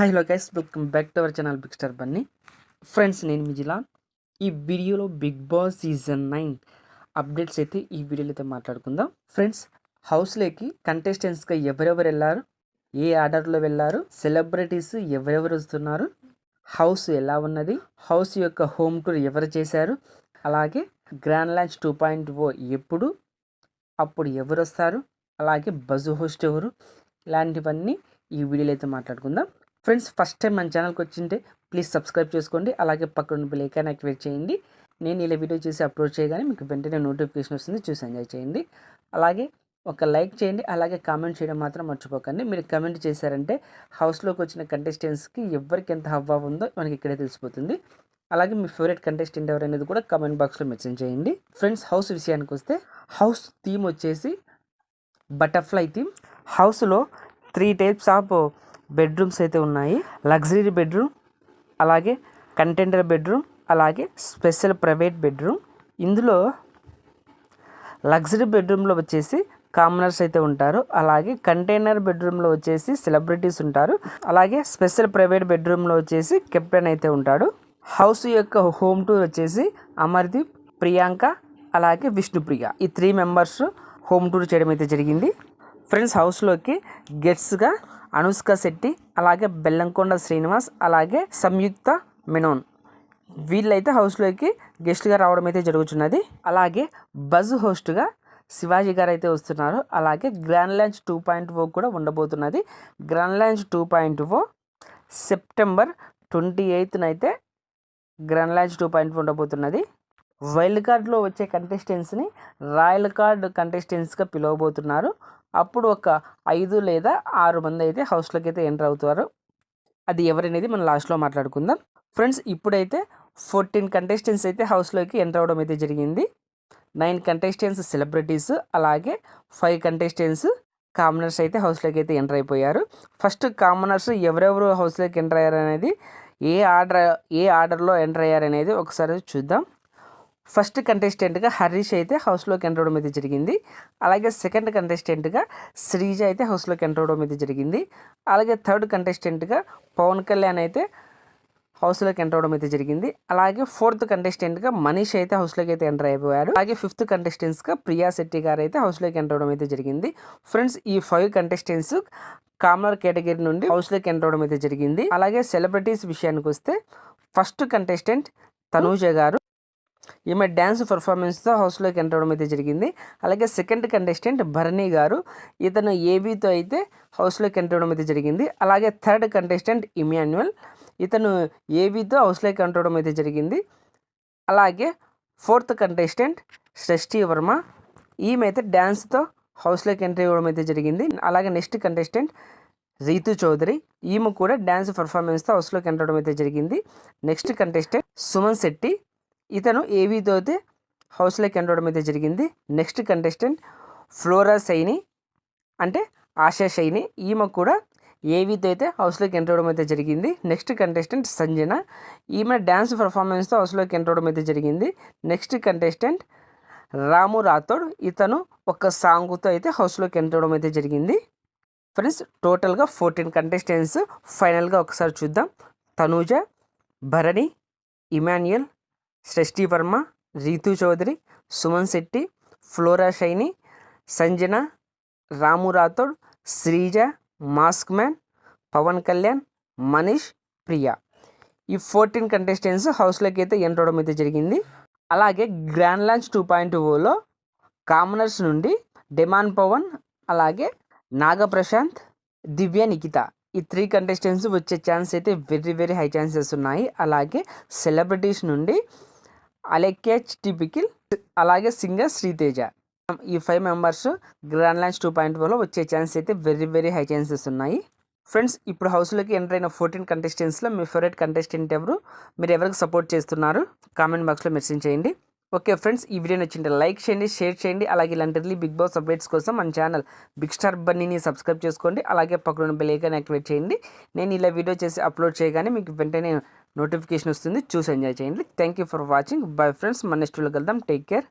Hi hello guys welcome back to our channel big star Bunny friends నేను మిజిలా ఈ వీడియోలో big boss season nine updates అయితే ఈ వీడియోలో అయితే మాట్లాడుకుందాం. ఫ్రెండ్స్ హౌస్లోకి కంటెస్టెంట్స్గా ఎవరెవరు వెళ్ళారు? ఏ ఆర్డర్లో వెళ్ళారు? సెలబ్రిటీస్ ఎవరెవరు వస్తున్నారు? హౌస్ ఎలా ఉన్నది? హౌస్ యొక్క హోమ్ టూర్ ఎవరు చేశారు? అలాగే grand launch two point O ఎప్పుడు? అప్పుడు ఎవరు వస్తారు? అలాగే బజు హోస్ట్ ఎవరు? ఇలాంటివన్నీ ఈ వీడియోలో అయితే మాట్లాడుకుందాం. ఫ్రెండ్స్ ఫస్ట్ టైం మన ఛానల్కి వచ్చింటే ప్లీజ్ సబ్స్క్రైబ్ చేసుకోండి. అలాగే పక్కన బెల్ ఐకాన్ యాక్టివేట్ చేయండి. నేను ఇలా వీడియో చేసి అప్లోడ్ చేయగానే మీకు వెంటనే నోటిఫికేషన్ వస్తుంది. చూసి ఎంజాయ్ చేయండి. అలాగే ఒక లైక్ చేయండి. అలాగే కామెంట్ చేయడం మాత్రం మర్చిపోకండి. మీరు కమెంట్ చేశారంటే హౌస్లోకి వచ్చిన కంటెస్టెంట్స్కి ఎవరికి ఎంత హవ్వా ఉందో మనకి ఇక్కడే తెలిసిపోతుంది. అలాగే మీ ఫేవరెట్ కంటెస్టెంట్ ఎవరనేది కూడా కామెంట్ బాక్స్లో మెన్షన్ చేయండి. ఫ్రెండ్స్ హౌస్ విషయానికి వస్తే హౌస్ థీమ్ వచ్చేసి బటర్ఫ్లై థీమ్ హౌస్లో త్రీ టైప్స్ ఆఫ్ బెడ్రూమ్స్ అయితే ఉన్నాయి. లగ్జరీ బెడ్రూమ్ అలాగే కంటెండర్ బెడ్రూమ్ అలాగే స్పెషల్ ప్రైవేట్ బెడ్రూమ్. ఇందులో లగ్జరీ బెడ్రూమ్లో వచ్చేసి కామనర్స్ అయితే ఉంటారు. అలాగే కంటైనర్ బెడ్రూమ్లో వచ్చేసి సెలబ్రిటీస్ ఉంటారు. అలాగే స్పెషల్ ప్రైవేట్ బెడ్రూమ్లో వచ్చేసి కెప్టెన్ అయితే ఉంటాడు. హౌస్ యొక్క హోమ్ టూర్ వచ్చేసి అమర్దీప్ ప్రియాంక అలాగే విష్ణుప్రియ. ఈ త్రీ మెంబర్స్ హోమ్ టూర్ చేయడం అయితే జరిగింది. ఫ్రెండ్స్ హౌస్లోకి గెట్స్గా అనుష్క శెట్టి అలాగే బెల్లంకొండ శ్రీనివాస్ అలాగే సంయుక్త మెనోన్. వీళ్ళైతే హౌస్లోకి గెస్ట్గా రావడం అయితే జరుగుతున్నది అలాగే బజ్ హోస్ట్గా శివాజీ గారు అయితే వస్తున్నారు. అలాగే grand launch two point O కూడా ఉండబోతున్నది. Grand launch two point O September twenty ఎయిత్న అయితే గ్రాండ్ లాంచ్ టూ పాయింట్ ఉండబోతున్నది. వైల్డ్ కార్డ్లో వచ్చే కంటెస్టెంట్స్ని రాయల్ కార్డ్ కంటెస్టెంట్స్గా పిలవబోతున్నారు. అప్పుడు ఒక ఐదు లేదా ఆరు మంది అయితే హౌస్లోకి అయితే ఎంటర్ అవుతారు. అది ఎవరనేది మనం లాస్ట్లో మాట్లాడుకుందాం. ఫ్రెండ్స్ ఇప్పుడైతే ఫోర్టీన్ కంటెస్టెంట్స్ అయితే హౌస్లోకి ఎంటర్ అవడం అయితే జరిగింది. నైన్ కంటెస్టెంట్స్ సెలబ్రిటీస్ అలాగే ఫైవ్ కంటెస్టెంట్స్ కామనర్స్ అయితే హౌస్లోకి అయితే ఎంటర్ అయిపోయారు. ఫస్ట్ కామనర్స్ ఎవరెవరు హౌస్లోకి ఎంటర్ అయ్యారు అనేది ఏ ఆర్డర్ ఏ ఆర్డర్లో ఎంటర్ అయ్యారనేది ఒకసారి చూద్దాం. ఫస్ట్ కంటెస్టెంట్గా హరీష్ అయితే హౌస్లోకి ఎంటర్ అవడం అయితే జరిగింది. అలాగే సెకండ్ కంటెస్టెంట్గా శ్రీజ అయితే హౌస్లోకి ఎంటర్ అవడం అయితే జరిగింది. అలాగే థర్డ్ కంటెస్టెంట్గా పవన్ కళ్యాణ్ అయితే హౌస్లోకి ఎంటర్ అవడం అయితే జరిగింది. అలాగే ఫోర్త్ కంటెస్టెంట్గా మనీష్ అయితే హౌస్లోకి అయితే ఎంటర్ అయిపోయారు అలాగే ఫిఫ్త్ కంటెస్టెంట్స్గా ప్రియా శెట్టి గారు అయితే హౌస్లోకి ఎంటర్ అవడం అయితే జరిగింది. ఫ్రెండ్స్ ఈ ఫైవ్ కంటెస్టెంట్స్ కామనర్ కేటగిరీ నుండి హౌస్లోకి ఎంటర్ అవడం అయితే జరిగింది. అలాగే సెలబ్రిటీస్ విషయానికి వస్తే ఫస్ట్ కంటెస్టెంట్ తనూజ గారు. ఈమె డ్యాన్స్ పర్ఫార్మెన్స్తో హౌస్లోకి ఎంటర్ అవడం అయితే జరిగింది. అలాగే సెకండ్ కంటెస్టెంట్ భరణి గారు ఇతను ఏబీతో అయితే హౌస్లోకి ఎంటర్ అవడం అయితే జరిగింది. అలాగే థర్డ్ కంటెస్టెంట్ ఇమాన్యువల్ ఇతను ఏబీతో హౌస్లోకి ఎంటర్ అవడం అయితే జరిగింది. అలాగే ఫోర్త్ కంటెస్టెంట్ సృష్టి వర్మ ఈమె అయితే డ్యాన్స్తో హౌస్లోకి ఎంట్రీ ఇవ్వడం అయితే జరిగింది. అలాగే నెక్స్ట్ కంటెస్టెంట్ రీతు చౌదరి ఈమె కూడా డ్యాన్స్ పర్ఫార్మెన్స్తో హౌస్లోకి ఎంటర్ అవడం అయితే జరిగింది. నెక్స్ట్ కంటెస్టెంట్ సుమన్ శెట్టి ఇతను ఏవీతో అయితే హౌస్లోకి ఎంటర్ అయితే జరిగింది. నెక్స్ట్ కంటెస్టెంట్ ఫ్లోరా సైని అంటే ఆశా షైని ఈమె కూడా ఏవీతో అయితే హౌస్లోకి ఎంటర్ అవడం అయితే జరిగింది. Next contestant Sanjana. ఈమె డ్యాన్స్ పర్ఫార్మెన్స్తో హౌస్లోకి ఎంటర్ అవడం అయితే జరిగింది. Next contestant Ramu Rathod. ఇతను ఒక సాంగ్తో అయితే హౌస్లోకి ఎంటర్ అవడం అయితే జరిగింది. ఫ్రెండ్స్ టోటల్గా ఫోర్టీన్ కంటెస్టెంట్స్ ఫైనల్గా ఒకసారి చూద్దాం. Tanuja Bharani Emmanuel Srishti Varma Ritu Chowdary Suman Shetty Flora Saini Sanjana Ramu Rathod Sreeja mask man Pawan Kalyan Manish Priya. ఈ ఫోర్టీన్ కంటెస్టెంట్స్ హౌస్లోకి అయితే ఎంటర్ అవడం అయితే జరిగింది. అలాగే గ్రాండ్ లాంచ్ టూ పాయింట్ ఓలో కామనర్స్ నుండి డెమాన్ పవన్ అలాగే నాగప్రశాంత్ దివ్య నిఖిత. ఈ త్రీ కంటెస్టెంట్స్ వచ్చే ఛాన్స్ అయితే వెరీ వెరీ హై ఛాన్సెస్ ఉన్నాయి. అలాగే సెలబ్రిటీస్ నుండి అలెక్కేచ్ టిపికిల్ అలాగే సింగర్ శ్రీతేజ. ఈ five members grand launch two point ఫోర్లో వచ్చే ఛాన్స్ అయితే వెరీ వెరీ హై ఛాన్సెస్ ఉన్నాయి. ఫ్రెండ్స్ ఇప్పుడు హౌస్లోకి ఎంటర్ అయిన ఫోర్టీన్ కంటెస్టెంట్స్లో మీ ఫేవరెట్ కంటెస్టెంట్ ఎవరు? మీరు ఎవరికి సపోర్ట్ చేస్తున్నారు? కామెంట్ బాక్స్లో మెసేజ్ చేయండి. ఓకే ఫ్రెండ్స్ ఈ వీడియో నచ్చింటే లైక్ చేయండి షేర్ చేయండి. అలాగే ఇలాంటి బిగ్ బాస్ అప్డేట్స్ కోసం మన ఛానల్ బిగ్ స్టార్ బన్నీని సబ్స్క్రైబ్ చేసుకోండి. అలాగే పక్కన బెల్ ఐకాన్ యాక్టివేట్ చేయండి. నేను ఇలా వీడియో చేసి అప్లోడ్ చేయగానే మీకు వెంటనే నోటిఫికేషన్ వస్తుంది. చూసి ఎంజాయ్ చేయండి. Thank you for watching bye friends మన నెక్స్ట్ వీడియో కలుద్దాం. Take care